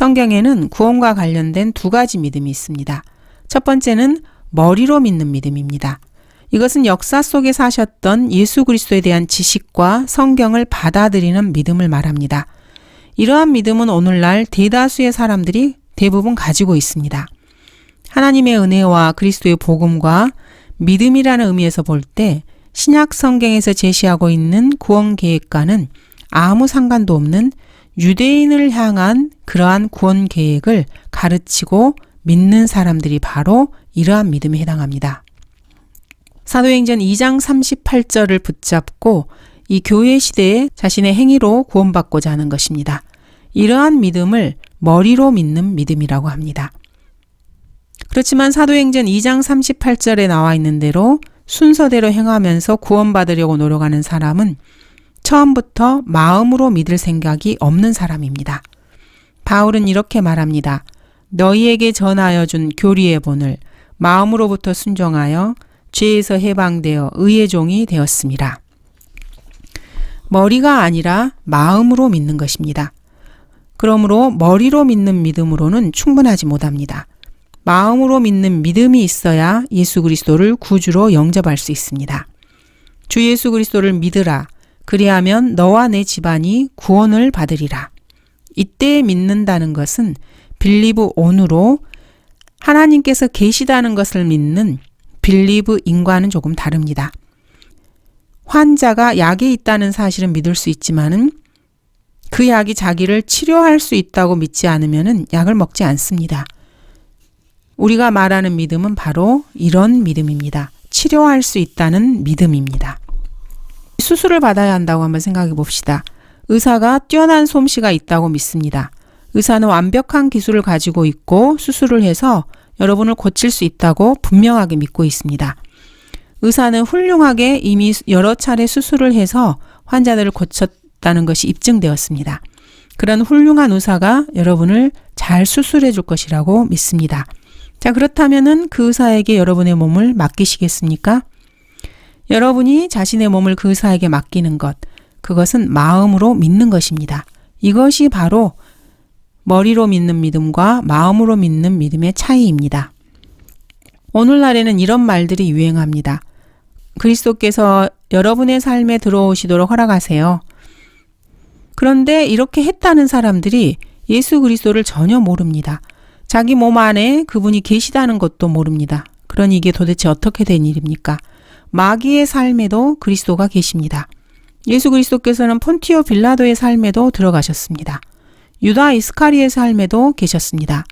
성경에는 구원과 관련된 두 가지 믿음이 있습니다. 첫 번째는 머리로 믿는 믿음입니다. 이것은 역사 속에 사셨던 예수 그리스도에 대한 지식과 성경을 받아들이는 믿음을 말합니다. 이러한 믿음은 오늘날 대다수의 사람들이 대부분 가지고 있습니다. 하나님의 은혜와 그리스도의 복음과 믿음이라는 의미에서 볼 때 신약 성경에서 제시하고 있는 구원 계획과는 아무 상관도 없는 유대인을 향한 그러한 구원 계획을 가르치고 믿는 사람들이 바로 이러한 믿음에 해당합니다. 사도행전 2장 38절을 붙잡고 이 교회 시대에 자신의 행위로 구원받고자 하는 것입니다. 이러한 믿음을 머리로 믿는 믿음이라고 합니다. 그렇지만 사도행전 2장 38절에 나와 있는 대로 순서대로 행하면서 구원받으려고 노력하는 사람은 처음부터 마음으로 믿을 생각이 없는 사람입니다. 바울은 이렇게 말합니다. 너희에게 전하여 준 교리의 본을 마음으로부터 순종하여 죄에서 해방되어 의의 종이 되었습니다. 머리가 아니라 마음으로 믿는 것입니다. 그러므로 머리로 믿는 믿음으로는 충분하지 못합니다. 마음으로 믿는 믿음이 있어야 예수 그리스도를 구주로 영접할 수 있습니다. 주 예수 그리스도를 믿으라. 그리하면 너와 내 집안이 구원을 받으리라. 이때 믿는다는 것은 빌리브 온으로 하나님께서 계시다는 것을 믿는 빌리브 인과는 조금 다릅니다. 환자가 약에 있다는 사실은 믿을 수 있지만은 그 약이 자기를 치료할 수 있다고 믿지 않으면 약을 먹지 않습니다. 우리가 말하는 믿음은 바로 이런 믿음입니다. 치료할 수 있다는 믿음입니다. 수술을 받아야 한다고 한번 생각해 봅시다. 의사가 뛰어난 솜씨가 있다고 믿습니다. 의사는 완벽한 기술을 가지고 있고 수술을 해서 여러분을 고칠 수 있다고 분명하게 믿고 있습니다. 의사는 훌륭하게 이미 여러 차례 수술을 해서 환자들을 고쳤다는 것이 입증되었습니다. 그런 훌륭한 의사가 여러분을 잘 수술해 줄 것이라고 믿습니다. 자, 그렇다면은 그 의사에게 여러분의 몸을 맡기시겠습니까? 여러분이 자신의 몸을 그 의사에게 맡기는 것, 그것은 마음으로 믿는 것입니다. 이것이 바로 머리로 믿는 믿음과 마음으로 믿는 믿음의 차이입니다. 오늘날에는 이런 말들이 유행합니다. 그리스도께서 여러분의 삶에 들어오시도록 허락하세요. 그런데 이렇게 했다는 사람들이 예수 그리스도를 전혀 모릅니다. 자기 몸 안에 그분이 계시다는 것도 모릅니다. 그러니 이게 도대체 어떻게 된 일입니까? 마귀의 삶에도 그리스도가 계십니다. 예수 그리스도께서는 폰티오 빌라도의 삶에도 들어가셨습니다. 유다 이스카리의 삶에도 계셨습니다.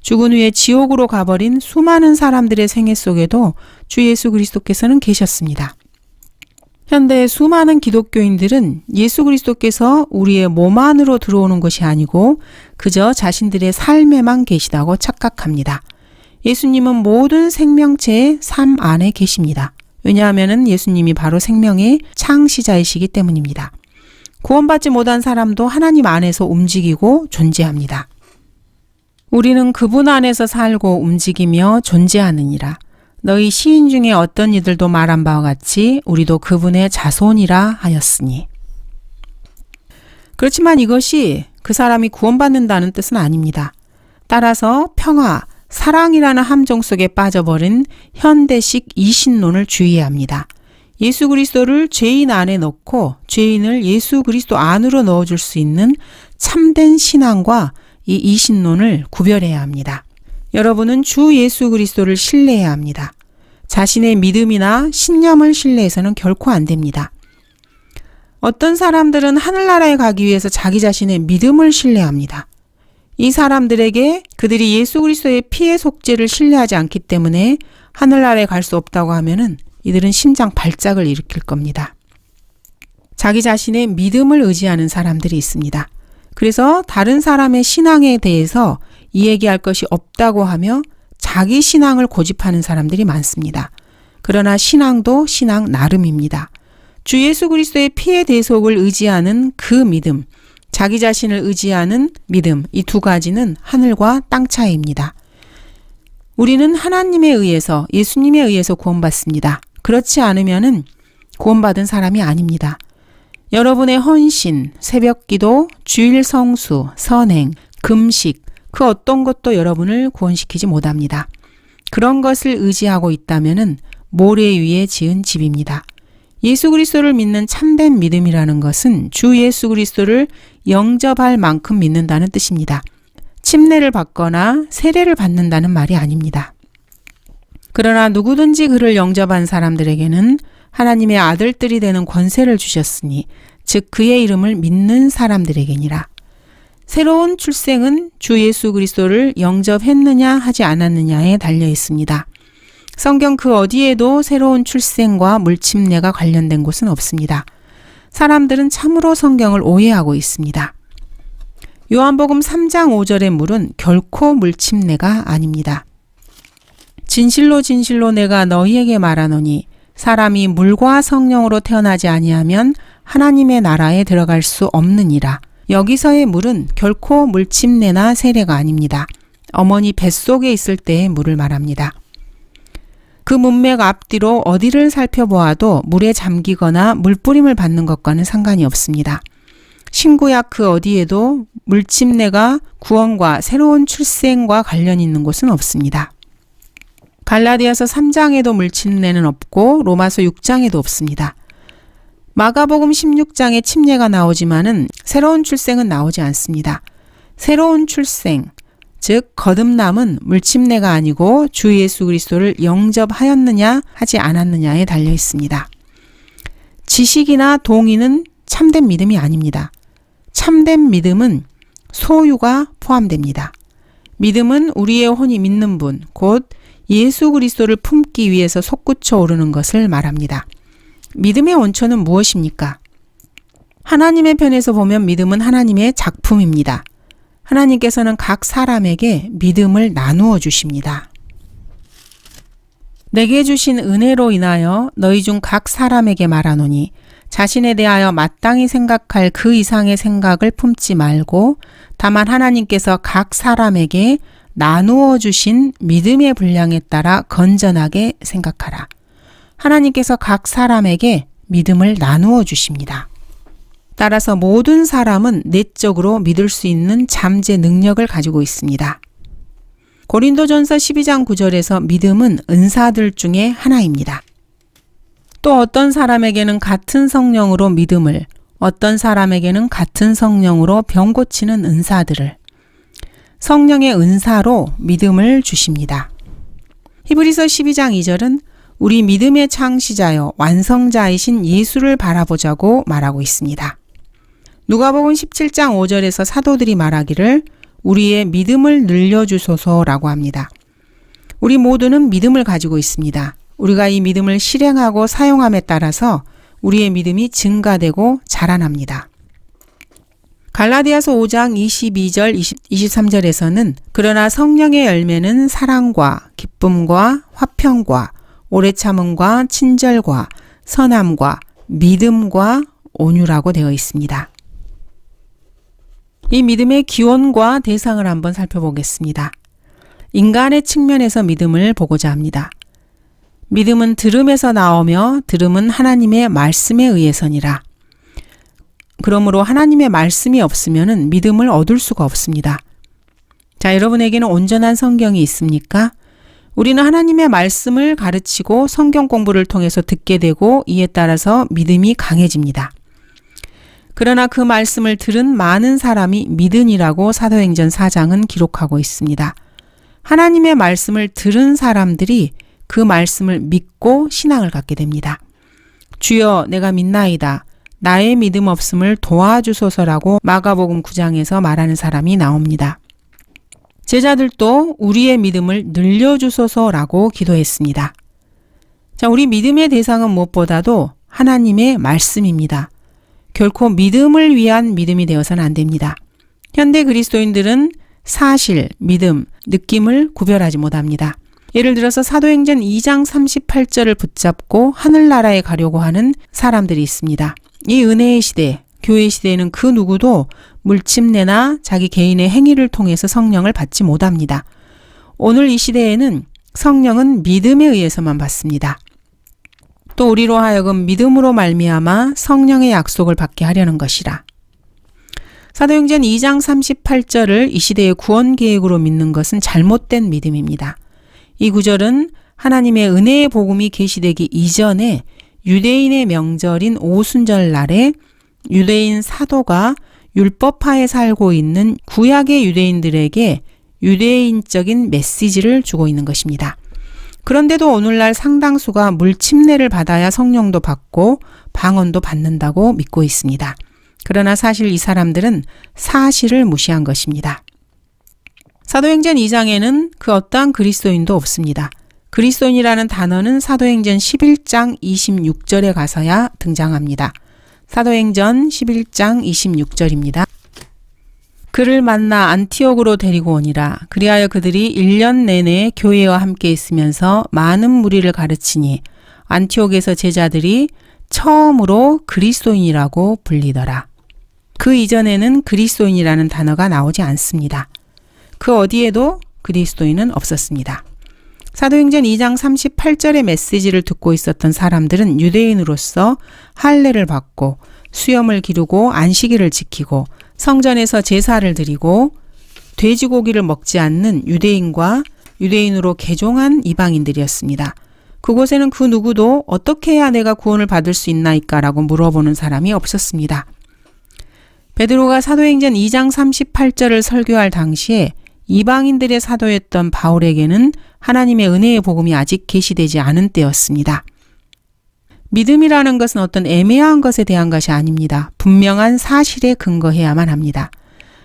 죽은 후에 지옥으로 가버린 수많은 사람들의 생애 속에도 주 예수 그리스도께서는 계셨습니다. 현대의 수많은 기독교인들은 예수 그리스도께서 우리의 몸 안으로 들어오는 것이 아니고 그저 자신들의 삶에만 계시다고 착각합니다. 예수님은 모든 생명체의 삶 안에 계십니다. 왜냐하면 예수님이 바로 생명의 창시자이시기 때문입니다. 구원받지 못한 사람도 하나님 안에서 움직이고 존재합니다. 우리는 그분 안에서 살고 움직이며 존재하느니라. 너희 시인 중에 어떤 이들도 말한 바와 같이 우리도 그분의 자손이라 하였으니. 그렇지만 이것이 그 사람이 구원받는다는 뜻은 아닙니다. 따라서 평화, 사랑이라는 함정 속에 빠져버린 현대식 이신론을 주의해야 합니다. 예수 그리스도를 죄인 안에 넣고 죄인을 예수 그리스도 안으로 넣어줄 수 있는 참된 신앙과 이 이신론을 구별해야 합니다. 여러분은 주 예수 그리스도를 신뢰해야 합니다. 자신의 믿음이나 신념을 신뢰해서는 결코 안 됩니다. 어떤 사람들은 하늘나라에 가기 위해서 자기 자신의 믿음을 신뢰합니다. 이 사람들에게 그들이 예수 그리스도의 피의 속죄를 신뢰하지 않기 때문에 하늘나라에 갈 수 없다고 하면은 이들은 심장 발작을 일으킬 겁니다. 자기 자신의 믿음을 의지하는 사람들이 있습니다. 그래서 다른 사람의 신앙에 대해서 이야기할 것이 없다고 하며 자기 신앙을 고집하는 사람들이 많습니다. 그러나 신앙도 신앙 나름입니다. 주 예수 그리스도의 피의 대속을 의지하는 그 믿음, 자기 자신을 의지하는 믿음, 이 두 가지는 하늘과 땅 차이입니다. 우리는 하나님에 의해서, 예수님에 의해서 구원받습니다. 그렇지 않으면은 구원받은 사람이 아닙니다. 여러분의 헌신, 새벽 기도, 주일 성수, 선행, 금식, 그 어떤 것도 여러분을 구원시키지 못합니다. 그런 것을 의지하고 있다면은 모래 위에 지은 집입니다. 예수 그리스도를 믿는 참된 믿음이라는 것은 주 예수 그리스도를 영접할 만큼 믿는다는 뜻입니다. 침례를 받거나 세례를 받는다는 말이 아닙니다. 그러나 누구든지 그를 영접한 사람들에게는 하나님의 아들들이 되는 권세를 주셨으니 즉 그의 이름을 믿는 사람들에게니라. 새로운 출생은 주 예수 그리스도를 영접했느냐 하지 않았느냐에 달려 있습니다. 성경 그 어디에도 새로운 출생과 물침례가 관련된 곳은 없습니다. 사람들은 참으로 성경을 오해하고 있습니다. 요한복음 3장 5절의 물은 결코 물침례가 아닙니다. 진실로 진실로 내가 너희에게 말하노니 사람이 물과 성령으로 태어나지 아니하면 하나님의 나라에 들어갈 수 없느니라. 여기서의 물은 결코 물침례나 세례가 아닙니다. 어머니 뱃속에 있을 때의 물을 말합니다. 그 문맥 앞뒤로 어디를 살펴보아도 물에 잠기거나 물뿌림을 받는 것과는 상관이 없습니다. 신구약 그 어디에도 물침례가 구원과 새로운 출생과 관련 있는 곳은 없습니다. 갈라디아서 3장에도 물침례는 없고 로마서 6장에도 없습니다. 마가복음 16장에 침례가 나오지만은 새로운 출생은 나오지 않습니다. 새로운 출생, 즉 거듭남은 물침례가 아니고 주 예수 그리스도를 영접하였느냐 하지 않았느냐에 달려 있습니다. 지식이나 동의는 참된 믿음이 아닙니다. 참된 믿음은 소유가 포함됩니다. 믿음은 우리의 혼이 믿는 분, 곧 예수 그리스도를 품기 위해서 솟구쳐 오르는 것을 말합니다. 믿음의 원천은 무엇입니까? 하나님의 편에서 보면 믿음은 하나님의 작품입니다. 하나님께서는 각 사람에게 믿음을 나누어 주십니다. 내게 주신 은혜로 인하여 너희 중 각 사람에게 말하노니 자신에 대하여 마땅히 생각할 그 이상의 생각을 품지 말고 다만 하나님께서 각 사람에게 나누어 주신 믿음의 분량에 따라 건전하게 생각하라. 하나님께서 각 사람에게 믿음을 나누어 주십니다. 따라서 모든 사람은 내적으로 믿을 수 있는 잠재 능력을 가지고 있습니다. 고린도전서 12장 9절에서 믿음은 은사들 중에 하나입니다. 또 어떤 사람에게는 같은 성령으로 믿음을, 어떤 사람에게는 같은 성령으로 병 고치는 은사들을, 성령의 은사로 믿음을 주십니다. 히브리서 12장 2절은 우리 믿음의 창시자여 완성자이신 예수를 바라보자고 말하고 있습니다. 누가복음 17장 5절에서 사도들이 말하기를 우리의 믿음을 늘려주소서라고 합니다. 우리 모두는 믿음을 가지고 있습니다. 우리가 이 믿음을 실행하고 사용함에 따라서 우리의 믿음이 증가되고 자라납니다. 갈라디아서 5장 22절 20, 23절에서는 그러나 성령의 열매는 사랑과 기쁨과 화평과 오래 참음과 친절과 선함과 믿음과 온유라고 되어 있습니다. 이 믿음의 기원과 대상을 한번 살펴보겠습니다. 인간의 측면에서 믿음을 보고자 합니다. 믿음은 들음에서 나오며 들음은 하나님의 말씀에 의해서니라. 그러므로 하나님의 말씀이 없으면 믿음을 얻을 수가 없습니다. 자, 여러분에게는 온전한 성경이 있습니까? 우리는 하나님의 말씀을 가르치고 성경 공부를 통해서 듣게 되고 이에 따라서 믿음이 강해집니다. 그러나 그 말씀을 들은 많은 사람이 믿으니라고 사도행전 4장은 기록하고 있습니다. 하나님의 말씀을 들은 사람들이 그 말씀을 믿고 신앙을 갖게 됩니다. 주여 내가 믿나이다. 나의 믿음 없음을 도와주소서라고 마가복음 9장에서 말하는 사람이 나옵니다. 제자들도 우리의 믿음을 늘려주소서라고 기도했습니다. 자, 우리 믿음의 대상은 무엇보다도 하나님의 말씀입니다. 결코 믿음을 위한 믿음이 되어서는 안 됩니다. 현대 그리스도인들은 사실, 믿음, 느낌을 구별하지 못합니다. 예를 들어서 사도행전 2장 38절을 붙잡고 하늘나라에 가려고 하는 사람들이 있습니다. 이 은혜의 시대, 교회 시대에는 그 누구도 물침내나 자기 개인의 행위를 통해서 성령을 받지 못합니다. 오늘 이 시대에는 성령은 믿음에 의해서만 받습니다. 또 우리로 하여금 믿음으로 말미암아 성령의 약속을 받게 하려는 것이라. 사도행전 2장 38절을 이 시대의 구원 계획으로 믿는 것은 잘못된 믿음입니다. 이 구절은 하나님의 은혜의 복음이 계시되기 이전에 유대인의 명절인 오순절 날에 유대인 사도가 율법하에 살고 있는 구약의 유대인들에게 유대인적인 메시지를 주고 있는 것입니다. 그런데도 오늘날 상당수가 물 침례를 받아야 성령도 받고 방언도 받는다고 믿고 있습니다. 그러나 사실 이 사람들은 사실을 무시한 것입니다. 사도행전 2장에는 그 어떠한 그리스도인도 없습니다. 그리스도인이라는 단어는 사도행전 11장 26절에 가서야 등장합니다. 사도행전 11장 26절입니다. 그를 만나 안티옥으로 데리고 오니라. 그리하여 그들이 1년 내내 교회와 함께 있으면서 많은 무리를 가르치니 안티옥에서 제자들이 처음으로 그리스도인이라고 불리더라. 그 이전에는 그리스도인이라는 단어가 나오지 않습니다. 그 어디에도 그리스도인은 없었습니다. 사도행전 2장 38절의 메시지를 듣고 있었던 사람들은 유대인으로서 할례를 받고 수염을 기르고 안식일을 지키고 성전에서 제사를 드리고 돼지고기를 먹지 않는 유대인과 유대인으로 개종한 이방인들이었습니다. 그곳에는 그 누구도 어떻게 해야 내가 구원을 받을 수 있나이까라고 물어보는 사람이 없었습니다. 베드로가 사도행전 2장 38절을 설교할 당시에 이방인들의 사도였던 바울에게는 하나님의 은혜의 복음이 아직 계시되지 않은 때였습니다. 믿음이라는 것은 어떤 애매한 것에 대한 것이 아닙니다. 분명한 사실에 근거해야만 합니다.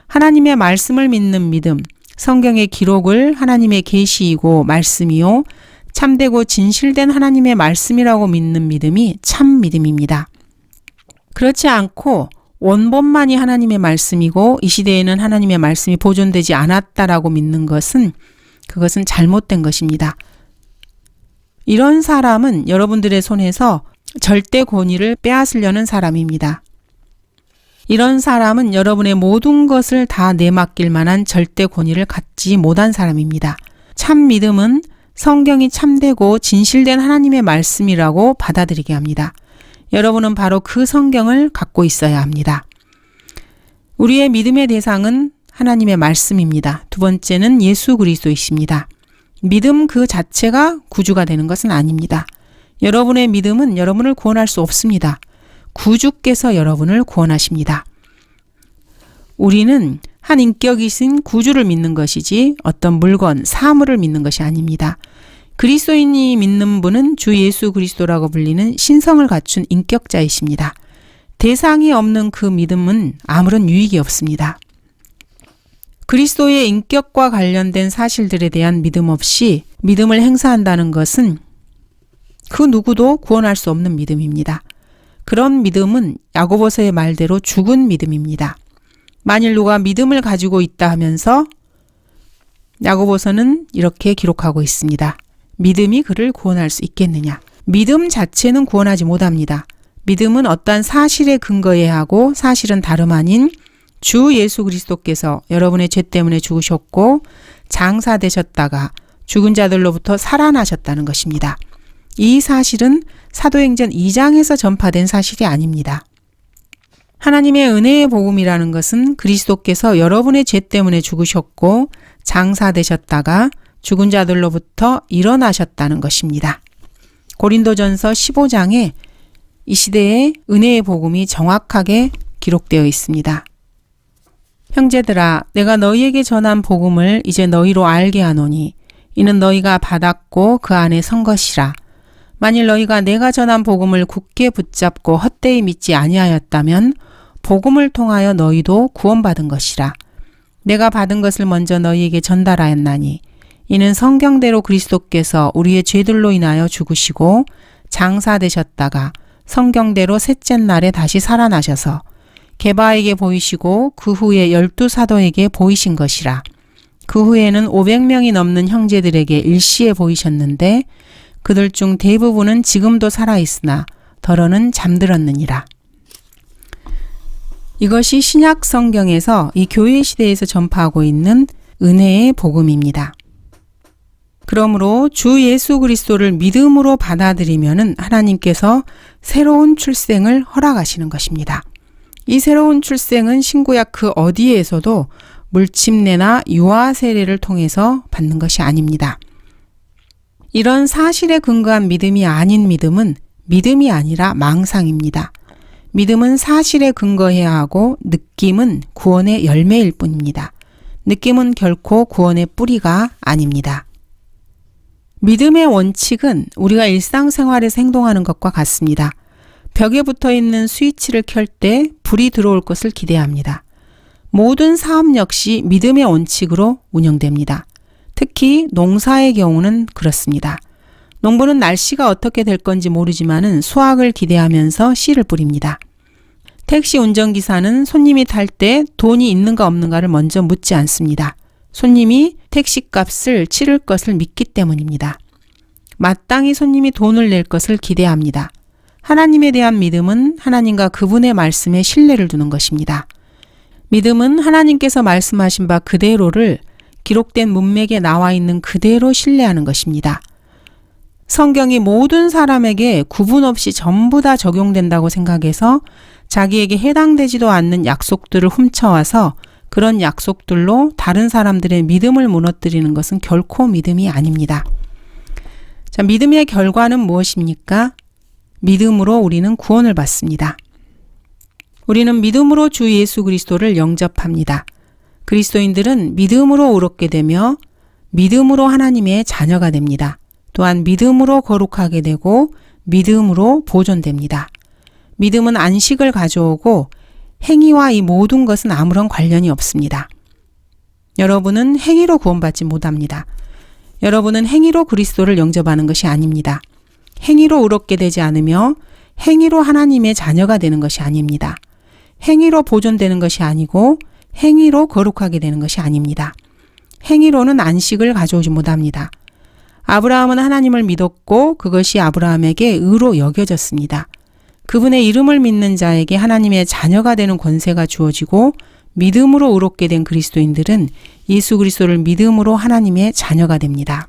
하나님의 말씀을 믿는 믿음, 성경의 기록을 하나님의 계시이고 말씀이요 참되고 진실된 하나님의 말씀이라고 믿는 믿음이 참 믿음입니다. 그렇지 않고 원본만이 하나님의 말씀이고 이 시대에는 하나님의 말씀이 보존되지 않았다라고 믿는 것은 그것은 잘못된 것입니다. 이런 사람은 여러분들의 손에서 절대 권위를 빼앗으려는 사람입니다. 이런 사람은 여러분의 모든 것을 다 내맡길 만한 절대 권위를 갖지 못한 사람입니다. 참 믿음은 성경이 참되고 진실된 하나님의 말씀이라고 받아들이게 합니다. 여러분은 바로 그 성경을 갖고 있어야 합니다. 우리의 믿음의 대상은 하나님의 말씀입니다. 두 번째는 예수 그리스도이십니다. 믿음 그 자체가 구주가 되는 것은 아닙니다. 여러분의 믿음은 여러분을 구원할 수 없습니다. 구주께서 여러분을 구원하십니다. 우리는 한 인격이신 구주를 믿는 것이지 어떤 물건, 사물을 믿는 것이 아닙니다. 그리스도인이 믿는 분은 주 예수 그리스도라고 불리는 신성을 갖춘 인격자이십니다. 대상이 없는 그 믿음은 아무런 유익이 없습니다. 그리스도의 인격과 관련된 사실들에 대한 믿음 없이 믿음을 행사한다는 것은 그 누구도 구원할 수 없는 믿음입니다. 그런 믿음은 야고보서의 말대로 죽은 믿음입니다. 만일 누가 믿음을 가지고 있다 하면서 야고보서는 이렇게 기록하고 있습니다. 믿음이 그를 구원할 수 있겠느냐? 믿음 자체는 구원하지 못합니다. 믿음은 어떠한 사실에 근거해야 하고 사실은 다름 아닌 주 예수 그리스도께서 여러분의 죄 때문에 죽으셨고 장사되셨다가 죽은 자들로부터 살아나셨다는 것입니다. 이 사실은 사도행전 2장에서 전파된 사실이 아닙니다. 하나님의 은혜의 복음이라는 것은 그리스도께서 여러분의 죄 때문에 죽으셨고 장사되셨다가 죽은 자들로부터 일어나셨다는 것입니다. 고린도전서 15장에 이 시대의 은혜의 복음이 정확하게 기록되어 있습니다. 형제들아, 내가 너희에게 전한 복음을 이제 너희로 알게 하노니, 이는 너희가 받았고 그 안에 선 것이라. 만일 너희가 내가 전한 복음을 굳게 붙잡고 헛되이 믿지 아니하였다면, 복음을 통하여 너희도 구원받은 것이라. 내가 받은 것을 먼저 너희에게 전달하였나니, 이는 성경대로 그리스도께서 우리의 죄들로 인하여 죽으시고, 장사되셨다가 성경대로 셋째 날에 다시 살아나셔서 게바에게 보이시고 그 후에 열두 사도에게 보이신 것이라. 그 후에는 500명이 넘는 형제들에게 일시에 보이셨는데 그들 중 대부분은 지금도 살아있으나 더러는 잠들었느니라. 이것이 신약 성경에서 이 교회 시대에서 전파하고 있는 은혜의 복음입니다. 그러므로 주 예수 그리스도를 믿음으로 받아들이면 하나님께서 새로운 출생을 허락하시는 것입니다. 이 새로운 출생은 신구약 그 어디에서도 물침례나 유아 세례를 통해서 받는 것이 아닙니다. 이런 사실에 근거한 믿음이 아닌 믿음은 믿음이 아니라 망상입니다. 믿음은 사실에 근거해야 하고 느낌은 구원의 열매일 뿐입니다. 느낌은 결코 구원의 뿌리가 아닙니다. 믿음의 원칙은 우리가 일상생활에서 행동하는 것과 같습니다. 벽에 붙어 있는 스위치를 켤 때 불이 들어올 것을 기대합니다. 모든 사업 역시 믿음의 원칙으로 운영됩니다. 특히 농사의 경우는 그렇습니다. 농부는 날씨가 어떻게 될 건지 모르지만은 수확을 기대하면서 씨를 뿌립니다. 택시 운전기사는 손님이 탈 때 돈이 있는가 없는가를 먼저 묻지 않습니다. 손님이 택시 값을 치를 것을 믿기 때문입니다. 마땅히 손님이 돈을 낼 것을 기대합니다. 하나님에 대한 믿음은 하나님과 그분의 말씀에 신뢰를 두는 것입니다. 믿음은 하나님께서 말씀하신 바 그대로를 기록된 문맥에 나와 있는 그대로 신뢰하는 것입니다. 성경이 모든 사람에게 구분 없이 전부 다 적용된다고 생각해서 자기에게 해당되지도 않는 약속들을 훔쳐와서 그런 약속들로 다른 사람들의 믿음을 무너뜨리는 것은 결코 믿음이 아닙니다. 자, 믿음의 결과는 무엇입니까? 믿음으로 우리는 구원을 받습니다. 우리는 믿음으로 주 예수 그리스도를 영접합니다. 그리스도인들은 믿음으로 의롭게 되며 믿음으로 하나님의 자녀가 됩니다. 또한 믿음으로 거룩하게 되고 믿음으로 보존됩니다. 믿음은 안식을 가져오고 행위와 이 모든 것은 아무런 관련이 없습니다. 여러분은 행위로 구원받지 못합니다. 여러분은 행위로 그리스도를 영접하는 것이 아닙니다. 행위로 의롭게 되지 않으며 행위로 하나님의 자녀가 되는 것이 아닙니다. 행위로 보존되는 것이 아니고 행위로 거룩하게 되는 것이 아닙니다. 행위로는 안식을 가져오지 못합니다. 아브라함은 하나님을 믿었고 그것이 아브라함에게 의로 여겨졌습니다. 그분의 이름을 믿는 자에게 하나님의 자녀가 되는 권세가 주어지고 믿음으로 의롭게 된 그리스도인들은 예수 그리스도를 믿음으로 하나님의 자녀가 됩니다.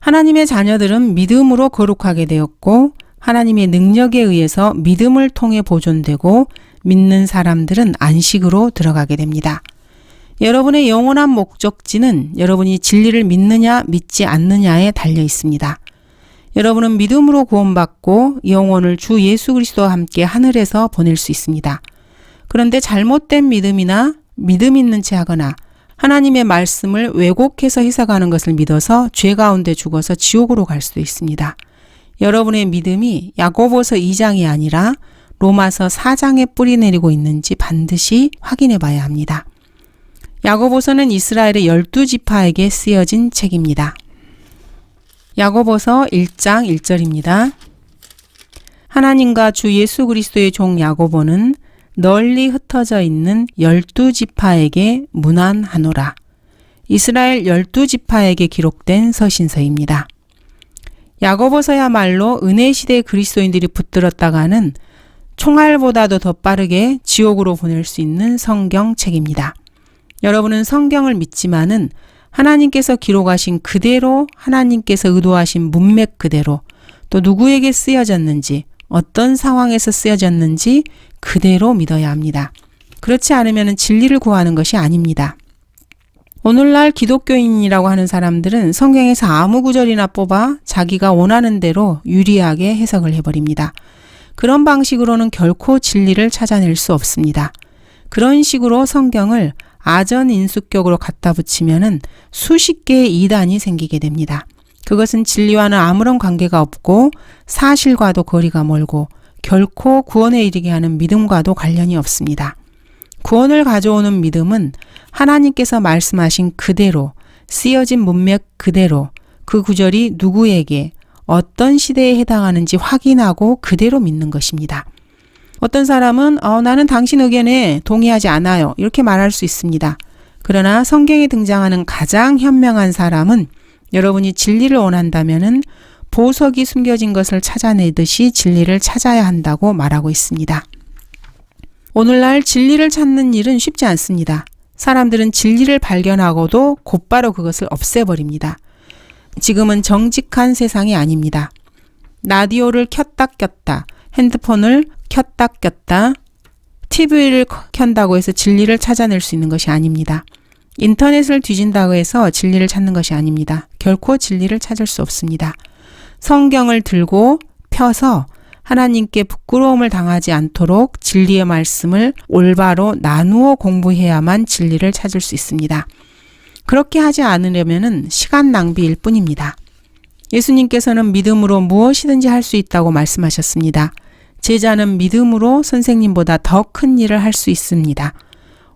하나님의 자녀들은 믿음으로 거룩하게 되었고 하나님의 능력에 의해서 믿음을 통해 보존되고 믿는 사람들은 안식으로 들어가게 됩니다. 여러분의 영원한 목적지는 여러분이 진리를 믿느냐 믿지 않느냐에 달려 있습니다. 여러분은 믿음으로 구원받고 영혼을 주 예수 그리스도와 함께 하늘에서 보낼 수 있습니다. 그런데 잘못된 믿음이나 믿음 있는 채 하거나 하나님의 말씀을 왜곡해서 해석하는 것을 믿어서 죄 가운데 죽어서 지옥으로 갈 수도 있습니다. 여러분의 믿음이 야고보서 2장이 아니라 로마서 4장에 뿌리 내리고 있는지 반드시 확인해 봐야 합니다. 야고보서는 이스라엘의 열두 지파에게 쓰여진 책입니다. 야고보서 1장 1절입니다. 하나님과 주 예수 그리스도의 종 야고보는 널리 흩어져 있는 열두 지파에게 문안하노라. 이스라엘 열두 지파에게 기록된 서신서입니다. 야고보서야말로 은혜 시대 그리스도인들이 붙들었다가는 총알보다도 더 빠르게 지옥으로 보낼 수 있는 성경책입니다. 여러분은 성경을 믿지만은 하나님께서 기록하신 그대로 하나님께서 의도하신 문맥 그대로 또 누구에게 쓰여졌는지 어떤 상황에서 쓰여졌는지 그대로 믿어야 합니다. 그렇지 않으면 진리를 구하는 것이 아닙니다. 오늘날 기독교인이라고 하는 사람들은 성경에서 아무 구절이나 뽑아 자기가 원하는 대로 유리하게 해석을 해버립니다. 그런 방식으로는 결코 진리를 찾아낼 수 없습니다. 그런 식으로 성경을 아전 인수격으로 갖다 붙이면은 수십 개의 이단이 생기게 됩니다. 그것은 진리와는 아무런 관계가 없고 사실과도 거리가 멀고 결코 구원에 이르게 하는 믿음과도 관련이 없습니다. 구원을 가져오는 믿음은 하나님께서 말씀하신 그대로 쓰여진 문맥 그대로 그 구절이 누구에게 어떤 시대에 해당하는지 확인하고 그대로 믿는 것입니다. 어떤 사람은 어, 나는 당신 의견에 동의하지 않아요. 이렇게 말할 수 있습니다. 그러나 성경에 등장하는 가장 현명한 사람은 여러분이 진리를 원한다면은 보석이 숨겨진 것을 찾아내듯이 진리를 찾아야 한다고 말하고 있습니다. 오늘날 진리를 찾는 일은 쉽지 않습니다. 사람들은 진리를 발견하고도 곧바로 그것을 없애버립니다. 지금은 정직한 세상이 아닙니다. 라디오를 켰다 꼈다, 핸드폰을 켰다 꼈다, TV를 켠다고 해서 진리를 찾아낼 수 있는 것이 아닙니다. 인터넷을 뒤진다고 해서 진리를 찾는 것이 아닙니다. 결코 진리를 찾을 수 없습니다. 성경을 들고 펴서 하나님께 부끄러움을 당하지 않도록 진리의 말씀을 올바로 나누어 공부해야만 진리를 찾을 수 있습니다. 그렇게 하지 않으려면 시간 낭비일 뿐입니다. 예수님께서는 믿음으로 무엇이든지 할 수 있다고 말씀하셨습니다. 제자는 믿음으로 선생님보다 더 큰 일을 할 수 있습니다.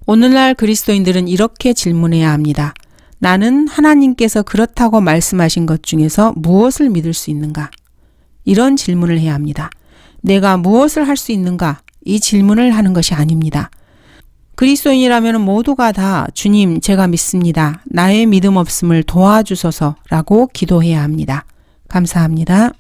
오늘날 그리스도인들은 이렇게 질문해야 합니다. 나는 하나님께서 그렇다고 말씀하신 것 중에서 무엇을 믿을 수 있는가? 이런 질문을 해야 합니다. 내가 무엇을 할 수 있는가? 이 질문을 하는 것이 아닙니다. 그리스도인이라면 모두가 다 주님, 제가 믿습니다. 나의 믿음 없음을 도와주소서 라고 기도해야 합니다. 감사합니다.